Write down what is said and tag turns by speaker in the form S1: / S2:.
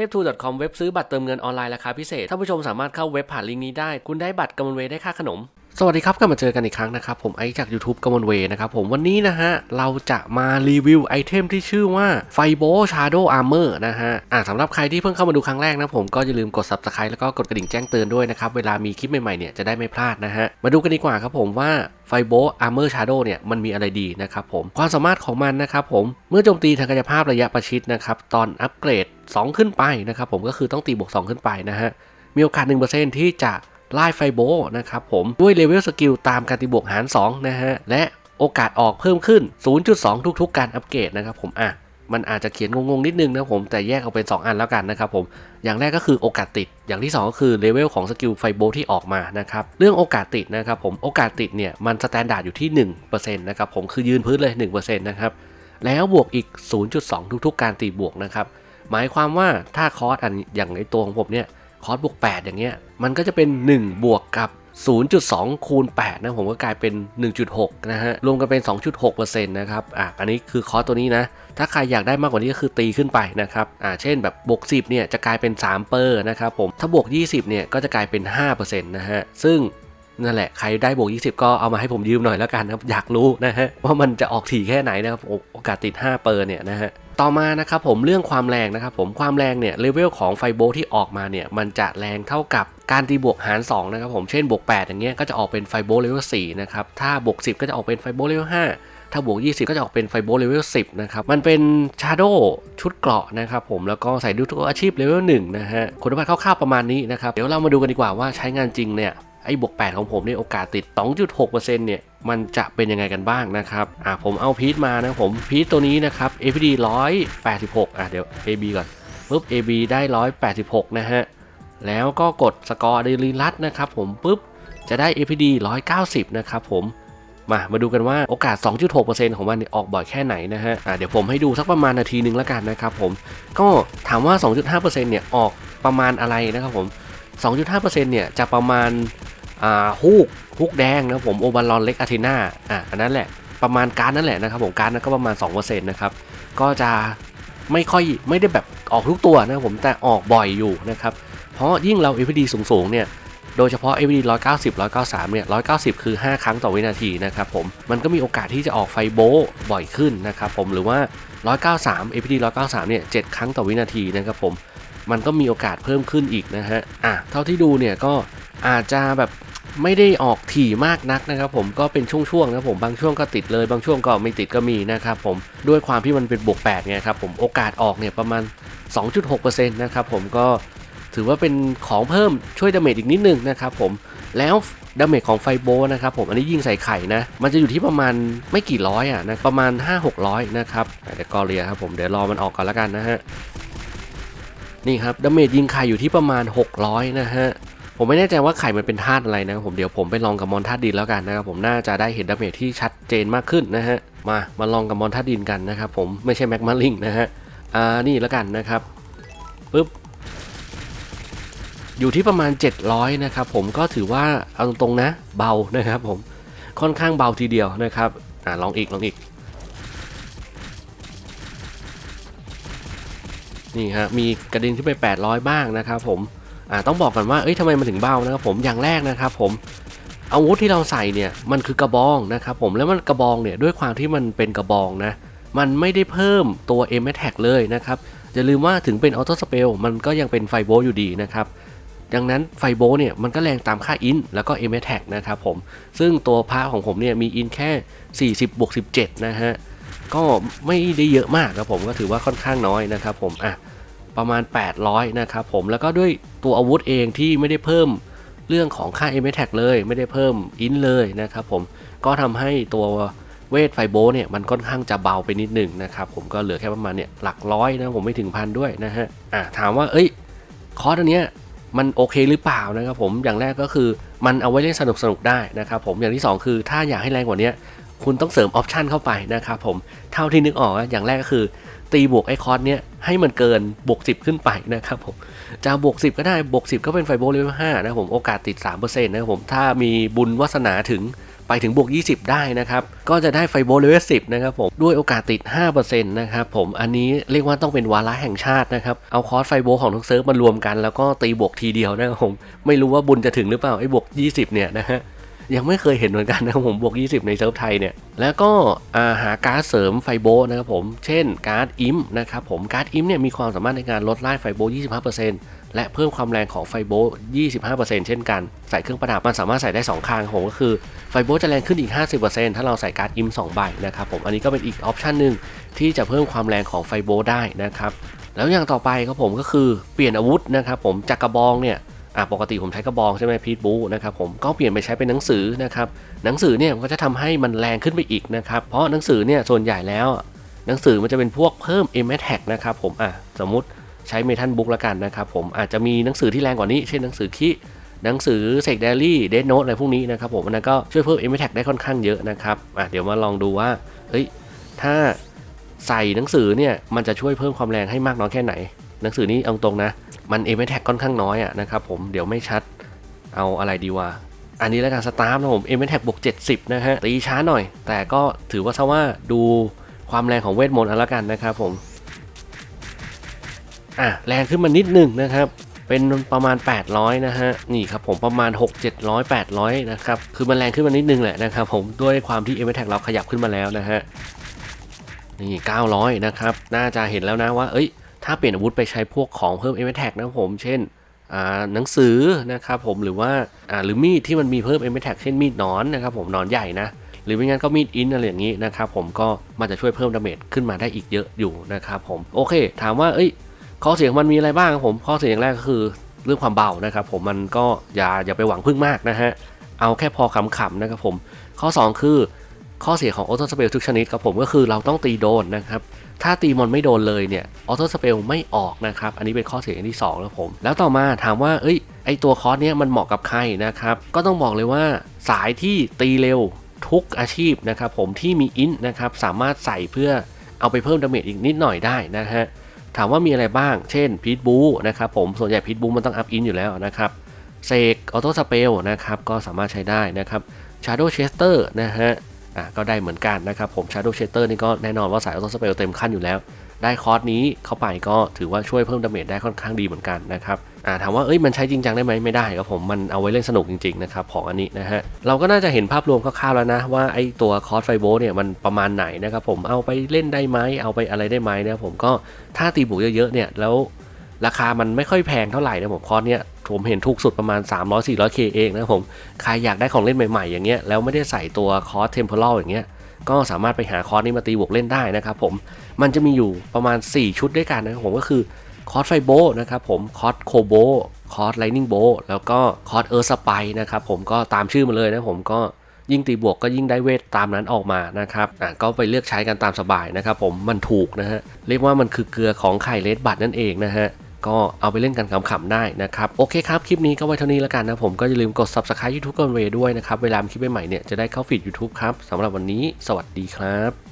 S1: ทปทู .com เว็บซื้อบัตรเติมเงินออนไลน์ราคาพิเศษท่านผู้ชมสามารถเข้าเว็บผ่านลิงก์นี้ได้ คุณได้บัตรกำมลเวได้ค่าขนม สวัสดีครับกลับมาเจอกันอีกครั้งนะครับ ผมไอจาก YouTube กมลเวนะครับผมวันนี้นะฮะ เราจะมารีวิวไอเทมที่ชื่อว่าไฟโบชาร์โดอาร์เมอร์นะฮะอ่าสำหรับใครที่เพิ่งเข้ามาดูครั้งแรกนะผมก็อย่าลืมกด subscribe แล้วก็กดกระดิ่งแจ้งเตือนด้วยนะครับ เวลามีคลิปใหม่ๆเนี่ยจะได้ไม่พลาดนะฮะ มาดูกันดีกว่าครับผมว่าไฟโบอาร์เมอร์ชาร์โดเนี่ยมันมีอะไรดีนะครับผมความสามารถของมันนะครับผมเมื่อโจมตีทางกายภาพระยะประชิดนะครับตอนอัปเกรด 2 ขึ้นไปนะครับผมก็คือต้องตีบวก2ขึ้นไปนะฮะมีโอกาส1%ที่จะ ไล่ไฟโบนะครับผมด้วยเลเวลสกิลตามการตีบวกหาร2นะฮะและโอกาสออกเพิ่มขึ้น 0.2 ทุก ๆ การอัปเกรดนะครับผมอะมันอาจจะเขียนงงๆนิดนึงนะผมแต่แยกออกเป็น 2 อันแล้วกันนะครับผมอย่างแรกก็คือโอกาสติด อย่างที่ 2 ก็คือเลเวลของสกิลไฟโบที่ออกมานะครับเรื่องโอกาสติดนะครับผมโอกาสติดเนี่ยมันสแตนดาร์ดอยู่ที่1%นะครับผมคือยืนพื้นเลย 1%นะครับแล้วบวกอีก 0.2 ทุก ๆ การตีบวกนะครับหมายความว่าถ้าคอร์สอันอย่างในตัวของผมเนี่ย คอสบวก8อย่างเงี้ยมันก็จะเป็น 1 บวกกับ 0.2 คูณ 8 นะ ผมก็กลายเป็น 1.6 นะฮะ รวมกันเป็น 2.6%นะครับ อะ อันนี้คือคอสตัวนี้นะ ถ้าใครอยากได้มากกว่านี้ก็คือตีขึ้นไปนะครับ อ่า เช่นแบบบวก 10 เนี่ย จะกลายเป็น 3 เปอร์นะครับผม ถ้าบวก 20 เนี่ย ก็จะกลายเป็น 5%นะฮะ ซึ่งนั่นแหละ ใครได้บวก 20 ก็เอามาให้ผมยืมหน่อยแล้วกันนะครับ อยากรู้นะฮะ ว่ามันจะออกถี่แค่ไหนนะครับ โอโอกาสติด 5 เปอร์เนี่ยนะฮะต่อมานะครับผมเรื่องความแรงนะครับผมความแรงเนี่ยเลเวลของไฟโบที่ออกมาเนี่ยมันจะแรงเท่ากับการตีบวกหาร2นะครับผมเช่นบวก8อย่างเงี้ยก็จะออกเป็นไฟโบเลเวล4นะครับถ้าบวก10 ก็จะออกเป็นไฟโบเลเวล5ถ้าบวก 20 ก็จะออกเป็นไฟโบเลเวล10นะครับมันเป็นชาร์โดชุดเกราะนะครับผมแล้วก็ใส่ดูทุกอาชีพเลเวล1นะฮะคุณภาพคร่าวๆประมาณนี้นะครับเดี๋ยวเรามาดูกันดีกว่าว่าใช้งานจริงเนี่ย ไอ้บวก 8 ของผมเนี่ยโอกาสติด 2.6%เนี่ยมันจะเป็นยังไงกันบ้างนะครับ อ่าผมเอาพีทมานะผมพีทตัวนี้นะครับ APD 186 อะเดี๋ยว AB ก่อนปุ๊บ AB ได้ 186 นะฮะ แล้วก็กดสกอร์ดีลีนรัดนะครับผมปุ๊บจะได้ APD 190 นะครับผมมา มาดูกันว่าโอกาส 2.6%ของมันเนี่ยออกบ่อยแค่ไหนนะฮะอ่าเดี๋ยวผมให้ดูสักประมาณนาทีหนึ่งแล้วกันนะครับผม ก็ถามว่า 2.5%เนี่ยออกประมาณอะไรนะครับผม 2.5%เนี่ยจะประมาณอ่าฮุกฮุกแดงนะผมโอบาลอนเล็กอาเทนาอะอันนั้นแหละประมาณการนั่นแหละนะครับผมการนั้นก็ประมาณ2%นะครับก็จะไม่ค่อยไม่ได้แบบออกทุกตัวนะผมแต่ออกบ่อยอยู่นะครับเพราะยิ่งเรา FPD สูงๆเนี่ยโดยเฉพาะ FPD 190 193 เนี่ย 190 คือ 5 ครั้งต่อวินาทีนะครับผม มันก็มีโอกาสที่จะออกไฟโบบ่อยขึ้นนะครับผม หรือว่า 193 FPD 193 เนี่ย 7 ครั้งต่อวินาทีนะครับผม มันก็มีโอกาสเพิ่มขึ้นอีกนะฮะอะเท่าที่ดูเนี่ยก็อาจจะแบบไม่ได้ออกถี่มากนักนะครับผมก็เป็นช่วงๆนะผมบางช่วงก็ติดเลยบางช่วงก็ไม่ติดก็มีนะครับผมด้วยความที่มันเป็นบวก8ไงครับผมโอกาสออกเนี่ยประมาณ 2.6%นะครับผมก็ถือว่าเป็นของเพิ่มช่วยดาเมจอีกนิดนึงนะครับผมแล้วดาเมจของไฟโบนะครับผมอันนี้ยิงใส่ไข่นะมันจะอยู่ที่ประมาณไม่กี่ร้อยอะนะประมาณ 5-600 นะครับเดี๋ยวกอเรียครับผมเดี๋ยวรอมันออกก่อนแล้วกันนะฮะ นี่ครับดาเมจยิงไข่อยู่ที่ประมาณ 600 นะฮะผมไม่แน่ใจว่าไข่มันเป็นธาตุอะไรนะผมเดี๋ยวผมไปลองกับมอนธาตุดินแล้วกันนะครับผมน่าจะได้เห็นดาเมจที่ชัดเจนมากขึ้นนะฮะมามาลองกับมอนธาตุดินกันนะครับผมไม่ใช่แม็กมาลิงนะฮะอ่านี่แล้วกันนะครับปึ๊บอยู่ที่ประมาณ 700 นะครับผมก็ถือว่าเอาตรงๆนะเบานะครับผมค่อนข้างเบาทีเดียวนะครับอ่าลองอีกลองอีก นี่ฮะมีกระดิ่งขึ้นไป 800 บ้างนะครับผมอ่าต้องบอกกันว่าเอ้ยทำไมมันถึงเบานะครับผมอย่างแรกนะครับผมอาวุธที่เราใส่เนี่ยมันคือกระบองนะครับผมแล้วมันกระบองเนี่ยด้วยความที่มันเป็นกระบองนะมันไม่ได้เพิ่มตัว m a t a c เลยนะครับอย่าลืมว่าถึงเป็นออโต้สเปลมันก็ยังเป็นไฟโบอยู่ดีนะครับดังนั้นไฟโบเนี่ยมันก็แรงตามค่าอินแล้วก็ m a t a c นะครับผมซึ่งตัวพาของผมเนี่ยมีอินแค่ 40บวก17 นะฮะก็ไม่ได้เยอะมากครับผมก็ถือว่าค่อนข้างน้อยนะครับผมอะ ประมาณ 800 นะครับผมแล้วก็ด้วยตัวอาวุธเองที่ไม่ได้เพิ่มเรื่องของค่า m t a g เลย ไม่ได้เพิ่มอินเลยนะครับผมก็ทำให้ตัวเวทไฟโบเนี่ยมันค่อนข้างจะเบาไปนิดหนึ่งนะครับผมก็เหลือแค่ประมาณเนี่ยหลักร้อยนะผมไม่ถึงพันด้วยนะฮะอะถามว่าเอ้ยคอร์สอันเนี้ยมันโอเคหรือเปล่านะครับผมอย่างแรกก็คือมันเอาไว้เล่นสนุกสนุกๆได้นะครับผมอย่างที่สองคือถ้าอยากให้แรงกว่านี้คุณต้องเสริมออปชันเข้าไปนะครับผมเท่าที่นึกออกอะอย่างแรกก็คือ ตีบวกไอคอนเนี้ยให้มันเกินบวก10 ขึ้นไปนะครับผมจะบวก10 ก็ได้บวก10 ก็เป็นไฟโบเลเวล5นะผมโอกาสติด 3%นะครับผมถ้ามีบุญวาสนาถึงไปถึงบวก 20 ได้นะครับ ก็จะได้ไฟโบเลเวล10 นะครับผม ด้วยโอกาสติด 5%นะครับผม อันนี้เรียกว่าต้องเป็นวาระแห่งชาตินะครับ เอาคอร์สไฟโบของทุกเซิร์ฟมารวมกัน แล้วก็ตีบวกทีเดียวนะครับผม ไม่รู้ว่าบุญจะถึงหรือเปล่าไอ้บวก 20 เนี่ยนะฮะ ยังไม่เคยเห็นเหมือนกันนะครับผมบวก 20 ในเซิร์ฟไทยเนี่ย แล้วก็าหาการ์ดเสริมไฟโบนะครับผม เช่นการ์ดอิมนะครับผม การ์ดอิมเนี่ยมีความสามารถในการลดไล่ไฟโบ 25%และเพิ่มความแรงของไฟโบ 25%เช่นกัน ใส่เครื่องประดับมันสามารถใส่ได้ 2 ข้างครับผมก็คือไฟโบจะแรงขึ้นอีก 50%ถ้าเราใส่การ์ดอิม2ใบนะครับผม อันนี้ก็เป็นอีกออปชันหนึ่งที่จะเพิ่มความแรงของไฟโบได้นะครับ แล้วอย่างต่อไปครับผมก็คือเปลี่ยนอาวุธนะครับผมจากกระบองเนี่ย อะปกติผมใช้กระบองใช่ไหมพีทบูนะครับผมก็เปลี่ยนไปใช้เป็นหนังสือนะครับหนังสือเนี่ยมันก็จะทำให้มันแรงขึ้นไปอีกนะครับเพราะหนังสือเนี่ยส่วนใหญ่แล้ว หนังสือมันจะเป็นพวกเพิ่ม m a t a g นะครับผมอะสมมุติใช้เมทัลบุ๊กละกันนะครับผมอาจจะมีหนังสือที่แรงกว่านี้ เช่นหนังสือคิหนังสือเซกเดลี่เดนโนตอะไรพวกนี้นะครับผมอันนั้นก็ช่วยเพิ่ม m a t a g ได้ค่อนข้างเยอะนะครับอะเดี๋ยวมาลองดูว่าเฮ้ยถ้าใส่หนังสือเนี่ยมันจะช่วยเพิ่มความแรงให้มากน้อยแค่ไหน หนังสือนี้เอาตรงนะ มันเอเมแท็กค่อนข้างน้อยอะนะครับผมเดี๋ยวไม่ชัดเอาอะไรดีวะอันนี้แล้วกันสตาร์นะผมเอเมแท็กบวก70 นะฮะตีช้าหน่อย แต่ก็ถือว่าซะว่าดูความแรงของเวทมนต์เอาละกันนะครับผมอะแรงขึ้นมานิดหนึ่งนะครับเป็นประมาณ 800 นะฮะ นี่ครับผมประมาณ 6 700 800 นะครับ คือมันแรงขึ้นมานิดนึงแหละนะครับผม ด้วยความที่เอเมทแท็กเราขยับขึ้นมาแล้วนะฮะ นี่ 900 นะครับ น่าจะเห็นแล้วนะว่า เอ้ย ถ้าเปลี่ยนอาวุธไปใช้พวกของเพิ่ม m อ t a g นะครับผม เช่นอ่าหนังสือนะครับผมหรือว่าอ่าหรือมีดที่มันมีเพิ่ม m อ t a g เช่นมีดหนอนนะครับผมหนอนใหญ่นะหรือไม่งั้นก็มีดอินอะไรอย่างนี้นะครับผมก็มันจะช่วยเพิ่มดาเมจขึ้นมาได้อีกเยอะอยู่นะครับผมโอเค ถามว่าเอ้ยข้อเสียของมันมีอะไรบ้างผมข้อเสียอย่างแรกก็คือเรื่องความเบานะครับผมมันก็อย่าอย่าไปหวังพึ่งมากนะฮะเอาแค่พอขำๆนะครับผมข้อ 2 คือ ข้อเสียของออโต้สเปลทุกชนิดครับผมก็คือเราต้องตีโดนนะครับถ้าตีมอนไม่โดนเลยเนี่ยออโต้สเปลไม่ออกนะครับอันนี้เป็นข้อเสียอย่างที่2แล้วผม แล้วต่อมาถามว่าเอ้ยไอตัวคอร์สเนี้ยมันเหมาะกับใครนะครับก็ต้องบอกเลยว่าสายที่ตีเร็วทุกอาชีพนะครับผมที่มีอินนะครับสามารถใส่เพื่อเอาไปเพิ่มดาเมจอีกนิดหน่อยได้นะฮะถามว่ามีอะไรบ้าง เช่นพีทบูนะครับผมส่วนใหญ่พีทบูมันต้องอัพอินอยู่แล้วนะครับเซกออโต้สเปลนะครับก็สามารถใช้ได้นะครับชาร์โดเชสเตอร์นะฮะ อะก็ได้เหมือนกันนะครับผม Shadow Shatter นี่ก็แน่นอนว่าสายออโต้สเปลเต็มขั้นอยู่แล้ว ได้คอร์สนี้เข้าไปก็ถือว่าช่วยเพิ่มดาเมจได้ค่อนข้างดีเหมือนกันนะครับอ่าถามว่าเอ้ยมันใช้จริงจังได้ไหมไม่ได้ครับผมมันเอาไว้เล่นสนุกจริงๆนะครับของอันนี้นะฮะเราก็น่าจะเห็นภาพรวมคร่าวๆแล้วนะว่าไอ้ตัวคอร์สไฟโบเนี่ยมันประมาณไหนนะครับผมเอาไปเล่นได้ไหมเอาไปอะไรได้ไหมนะครับผมก็ถ้าตีบุกเยอะๆเนี่ยแล้วราคามันไม่ค่อยแพงเท่าไหร่นะผมคอร์สเนี่ย ผมเห็นถูกสุดประมาณ 300-400k เองนะผม ใครอยากได้ของเล่นใหม่ๆอย่างเงี้ยแล้วไม่ได้ใส่ตัวคอร์สเทมเพลอย่างเงี้ยก็สามารถไปหาคอร์สนี้มาตีบวกเล่นได้นะครับผม มันจะมีอยู่ประมาณ 4 ชุดด้วยกันนะครับผมก็คือคอร์สไฟโบนะครับผมคอร์สโคโบคอร์สไลนิ่งโบแล้วก็คอร์สเออร์สไปนะครับผมก็ตามชื่อมาเลยนะผมก็ยิ่งตีบวกก็ยิ่งได้เวทตามนั้นออกมานะครับอะก็ไปเลือกใช้กันตามสบายนะครับผมมันถูกนะฮะเรียกว่ามันคือเกลือของไข่เลดบัตนั่นเองนะฮะ ก็เอาไปเล่นกันขำๆได้นะครับ โอเคครับ คลิปนี้ก็ไว้เท่านี้แล้วกันนะผมก็อย่าลืมกด subscribe YouTube กันเวด้วยนะครับ เวลามีคลิปใหม่ๆเนี่ยจะได้เข้าฟีด YouTube ครับสำหรับวันนี้ สวัสดีครับ